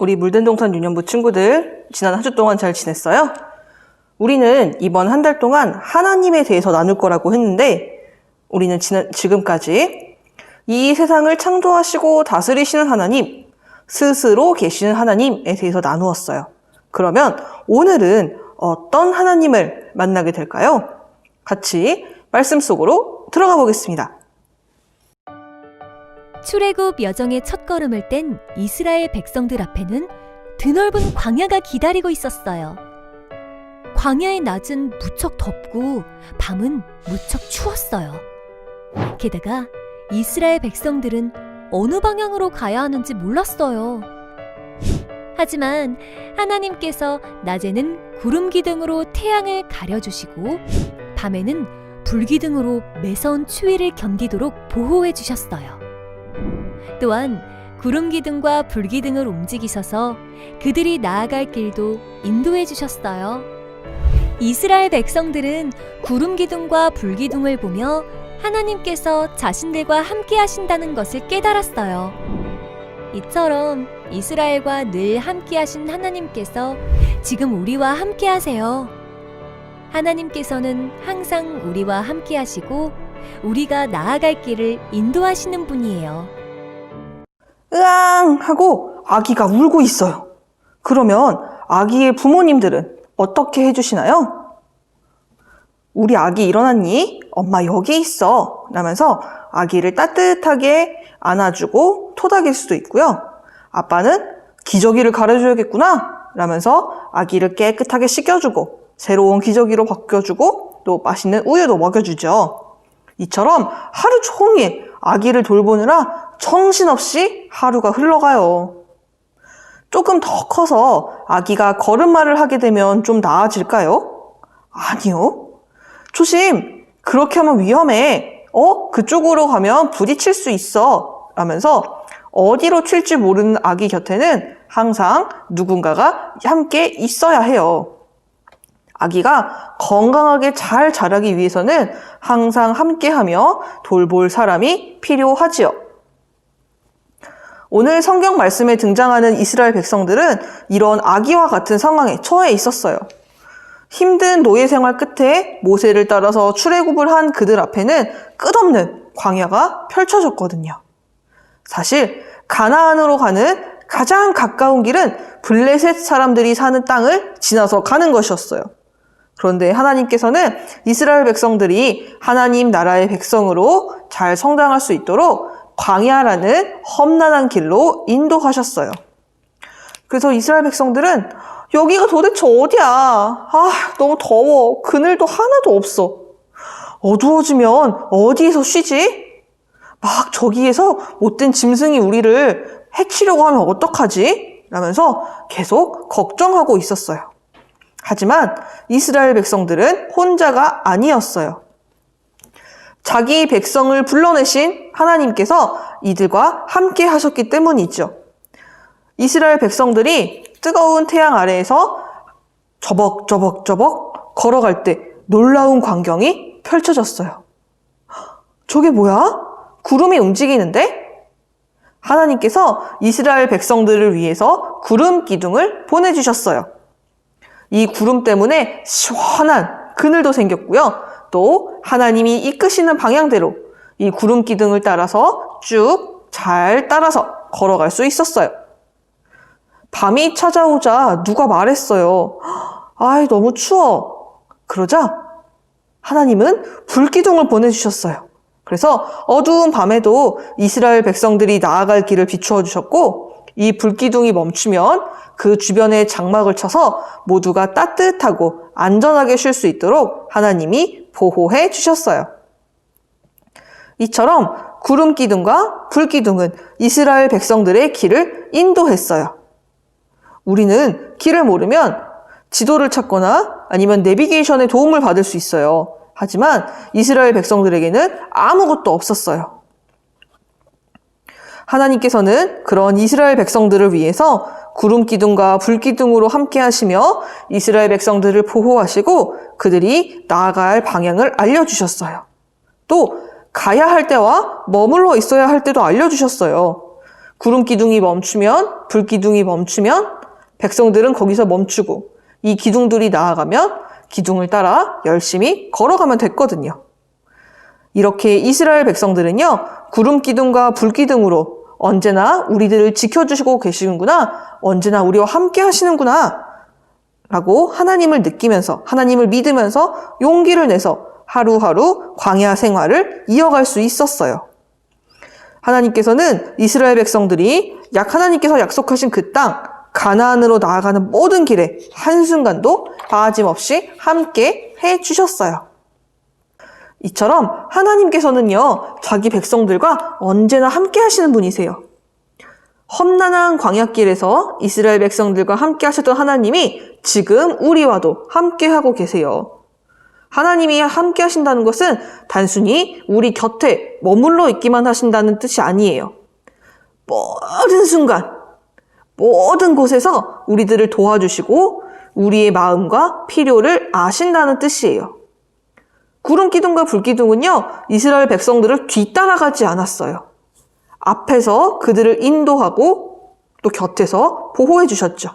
우리 물든 동산 유년부 친구들, 지난 한 주 동안 잘 지냈어요? 우리는 이번 한 달 동안 하나님에 대해서 나눌 거라고 했는데, 우리는 지난, 지금까지 이 세상을 창조하시고 다스리시는 하나님, 스스로 계시는 하나님에 대해서 나누었어요. 그러면 오늘은 어떤 하나님을 만나게 될까요? 같이 말씀 속으로 들어가 보겠습니다. 출애굽 여정의 첫걸음을 뗀 이스라엘 백성들 앞에는 드넓은 광야가 기다리고 있었어요. 광야의 낮은 무척 덥고 밤은 무척 추웠어요. 게다가 이스라엘 백성들은 어느 방향으로 가야 하는지 몰랐어요. 하지만 하나님께서 낮에는 구름 기둥으로 태양을 가려주시고 밤에는 불 기둥으로 매서운 추위를 견디도록 보호해 주셨어요. 또한 구름 기둥과 불 기둥을 움직이셔서 그들이 나아갈 길도 인도해 주셨어요. 이스라엘 백성들은 구름 기둥과 불 기둥을 보며 하나님께서 자신들과 함께 하신다는 것을 깨달았어요. 이처럼 이스라엘과 늘 함께 하신 하나님께서 지금 우리와 함께 하세요. 하나님께서는 항상 우리와 함께 하시고 우리가 나아갈 길을 인도하시는 분이에요. 으앙! 하고 아기가 울고 있어요. 그러면 아기의 부모님들은 어떻게 해주시나요? 우리 아기 일어났니? 엄마 여기 있어. 라면서 아기를 따뜻하게 안아주고 토닥일 수도 있고요. 아빠는 기저귀를 가려줘야겠구나. 라면서 아기를 깨끗하게 씻겨주고 새로운 기저귀로 바뀌어주고 또 맛있는 우유도 먹여주죠. 이처럼 하루 종일 아기를 돌보느라 정신없이 하루가 흘러가요. 조금 더 커서 아기가 걸음마를 하게 되면 좀 나아질까요? 아니요. 조심! 그렇게 하면 위험해. 어? 그쪽으로 가면 부딪힐 수 있어. 라면서 어디로 튈지 모르는 아기 곁에는 항상 누군가가 함께 있어야 해요. 아기가 건강하게 잘 자라기 위해서는 항상 함께하며 돌볼 사람이 필요하지요. 오늘 성경 말씀에 등장하는 이스라엘 백성들은 이런 아기와 같은 상황에 처해 있었어요. 힘든 노예 생활 끝에 모세를 따라서 출애굽을 한 그들 앞에는 끝없는 광야가 펼쳐졌거든요. 사실 가나안으로 가는 가장 가까운 길은 블레셋 사람들이 사는 땅을 지나서 가는 것이었어요. 그런데 하나님께서는 이스라엘 백성들이 하나님 나라의 백성으로 잘 성장할 수 있도록 광야라는 험난한 길로 인도하셨어요. 그래서 이스라엘 백성들은 여기가 도대체 어디야? 아, 너무 더워. 그늘도 하나도 없어. 어두워지면 어디에서 쉬지? 막 저기에서 못된 짐승이 우리를 해치려고 하면 어떡하지? 라면서 계속 걱정하고 있었어요. 하지만 이스라엘 백성들은 혼자가 아니었어요. 자기 백성을 불러내신 하나님께서 이들과 함께 하셨기 때문이죠. 이스라엘 백성들이 뜨거운 태양 아래에서 저벅저벅저벅 걸어갈 때 놀라운 광경이 펼쳐졌어요. 저게 뭐야? 구름이 움직이는데? 하나님께서 이스라엘 백성들을 위해서 구름 기둥을 보내주셨어요. 이 구름 때문에 시원한 그늘도 생겼고요. 또 하나님이 이끄시는 방향대로 이 구름 기둥을 따라서 쭉 잘 따라서 걸어갈 수 있었어요. 밤이 찾아오자 누가 말했어요. 아이, 너무 추워. 그러자 하나님은 불기둥을 보내주셨어요. 그래서 어두운 밤에도 이스라엘 백성들이 나아갈 길을 비추어 주셨고, 이 불기둥이 멈추면 그 주변에 장막을 쳐서 모두가 따뜻하고 안전하게 쉴 수 있도록 하나님이 보호해 주셨어요. 이처럼 구름 기둥과 불 기둥은 이스라엘 백성들의 길을 인도했어요. 우리는 길을 모르면 지도를 찾거나 아니면 내비게이션의 도움을 받을 수 있어요. 하지만 이스라엘 백성들에게는 아무것도 없었어요. 하나님께서는 그런 이스라엘 백성들을 위해서 구름 기둥과 불 기둥으로 함께 하시며 이스라엘 백성들을 보호하시고 그들이 나아갈 방향을 알려주셨어요. 또 가야 할 때와 머물러 있어야 할 때도 알려주셨어요. 구름 기둥이 멈추면 불 기둥이 멈추면 백성들은 거기서 멈추고 이 기둥들이 나아가면 기둥을 따라 열심히 걸어가면 됐거든요. 이렇게 이스라엘 백성들은요, 구름 기둥과 불 기둥으로 언제나 우리들을 지켜주시고 계시는구나, 언제나 우리와 함께 하시는구나, 라고 하나님을 느끼면서, 하나님을 믿으면서 용기를 내서 하루하루 광야 생활을 이어갈 수 있었어요. 하나님께서는 이스라엘 백성들이 약 하나님께서 약속하신 그 땅, 가나안으로 나아가는 모든 길에 한순간도 빠짐없이 함께 해 주셨어요. 이처럼 하나님께서는요, 자기 백성들과 언제나 함께 하시는 분이세요. 험난한 광야길에서 이스라엘 백성들과 함께 하셨던 하나님이 지금 우리와도 함께 하고 계세요. 하나님이 함께 하신다는 것은 단순히 우리 곁에 머물러 있기만 하신다는 뜻이 아니에요. 모든 순간, 모든 곳에서 우리들을 도와주시고 우리의 마음과 필요를 아신다는 뜻이에요. 구름 기둥과 불 기둥은요, 이스라엘 백성들을 뒤따라가지 않았어요. 앞에서 그들을 인도하고 또 곁에서 보호해 주셨죠.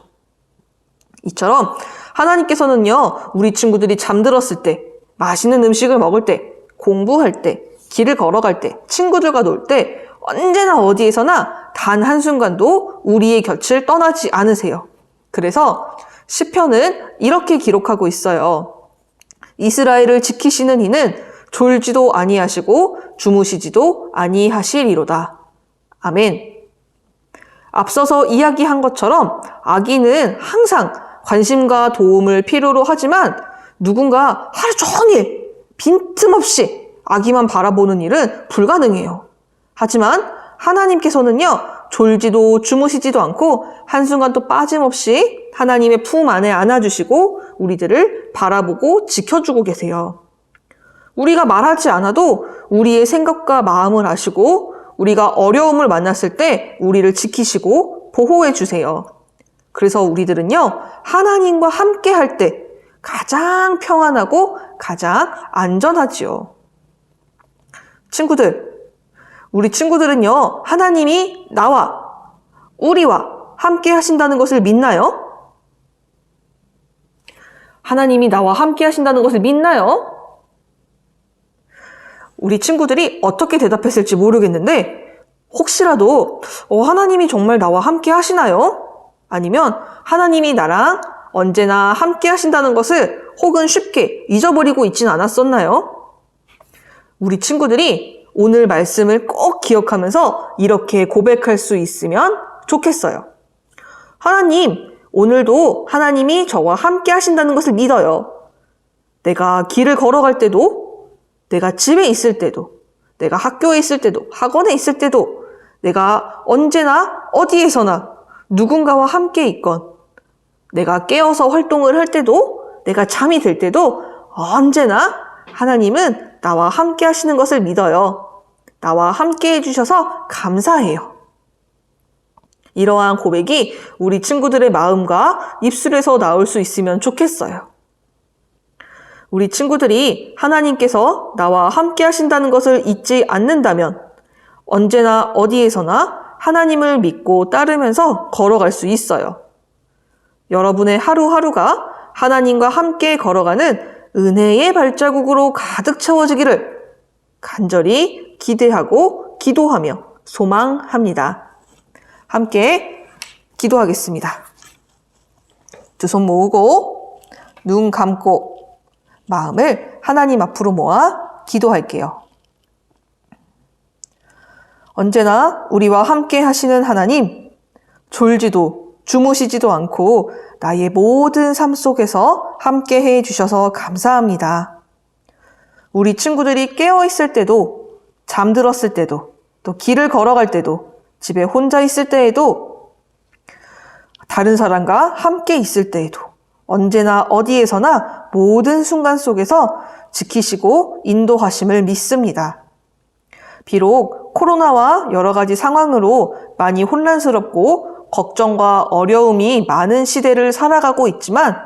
이처럼 하나님께서는요, 우리 친구들이 잠들었을 때, 맛있는 음식을 먹을 때, 공부할 때, 길을 걸어갈 때, 친구들과 놀 때, 언제나 어디에서나 단 한순간도 우리의 곁을 떠나지 않으세요. 그래서 시편은 이렇게 기록하고 있어요. 이스라엘을 지키시는 이는 졸지도 아니하시고 주무시지도 아니하시리로다. 아멘. 앞서서 이야기한 것처럼 아기는 항상 관심과 도움을 필요로 하지만 누군가 하루 종일 빈틈없이 아기만 바라보는 일은 불가능해요. 하지만 하나님께서는요, 졸지도 주무시지도 않고 한순간도 빠짐없이 하나님의 품 안에 안아주시고 우리들을 바라보고 지켜주고 계세요. 우리가 말하지 않아도 우리의 생각과 마음을 아시고 우리가 어려움을 만났을 때 우리를 지키시고 보호해 주세요. 그래서 우리들은요, 하나님과 함께 할 때 가장 평안하고 가장 안전하지요. 친구들, 우리 친구들은요, 하나님이 나와, 우리와 함께 하신다는 것을 믿나요? 하나님이 나와 함께 하신다는 것을 믿나요? 우리 친구들이 어떻게 대답했을지 모르겠는데, 혹시라도, 어, 하나님이 정말 나와 함께 하시나요? 아니면, 하나님이 나랑 언제나 함께 하신다는 것을 혹은 쉽게 잊어버리고 있진 않았었나요? 우리 친구들이 오늘 말씀을 꼭 기억하면서 이렇게 고백할 수 있으면 좋겠어요. 하나님, 오늘도 하나님이 저와 함께 하신다는 것을 믿어요. 내가 길을 걸어갈 때도, 내가 집에 있을 때도, 내가 학교에 있을 때도, 학원에 있을 때도, 내가 언제나 어디에서나 누군가와 함께 있건, 내가 깨어서 활동을 할 때도, 내가 잠이 들 때도 언제나 하나님은 나와 함께 하시는 것을 믿어요. 나와 함께 해주셔서 감사해요. 이러한 고백이 우리 친구들의 마음과 입술에서 나올 수 있으면 좋겠어요. 우리 친구들이 하나님께서 나와 함께 하신다는 것을 잊지 않는다면 언제나 어디에서나 하나님을 믿고 따르면서 걸어갈 수 있어요. 여러분의 하루하루가 하나님과 함께 걸어가는 은혜의 발자국으로 가득 채워지기를 간절히 기대하고 기도하며 소망합니다. 함께 기도하겠습니다. 두 손 모으고 눈 감고 마음을 하나님 앞으로 모아 기도할게요. 언제나 우리와 함께 하시는 하나님, 졸지도 주무시지도 않고 나의 모든 삶 속에서 함께 해 주셔서 감사합니다. 우리 친구들이 깨어 있을 때도, 잠들었을 때도, 또 길을 걸어갈 때도, 집에 혼자 있을 때에도, 다른 사람과 함께 있을 때에도, 언제나 어디에서나 모든 순간 속에서 지키시고 인도하심을 믿습니다. 비록 코로나와 여러 가지 상황으로 많이 혼란스럽고 걱정과 어려움이 많은 시대를 살아가고 있지만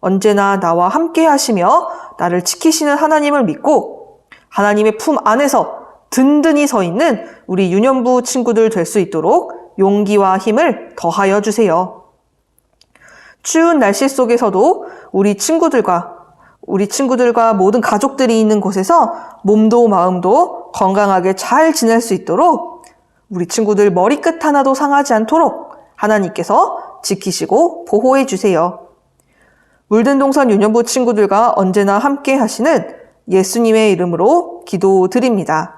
언제나 나와 함께 하시며 나를 지키시는 하나님을 믿고 하나님의 품 안에서 든든히 서 있는 우리 유년부 친구들 될 수 있도록 용기와 힘을 더하여 주세요. 추운 날씨 속에서도 우리 친구들과 우리 친구들과 모든 가족들이 있는 곳에서 몸도 마음도 건강하게 잘 지낼 수 있도록 우리 친구들 머리끝 하나도 상하지 않도록 하나님께서 지키시고 보호해 주세요. 물든 동산 유년부 친구들과 언제나 함께 하시는 예수님의 이름으로 기도드립니다.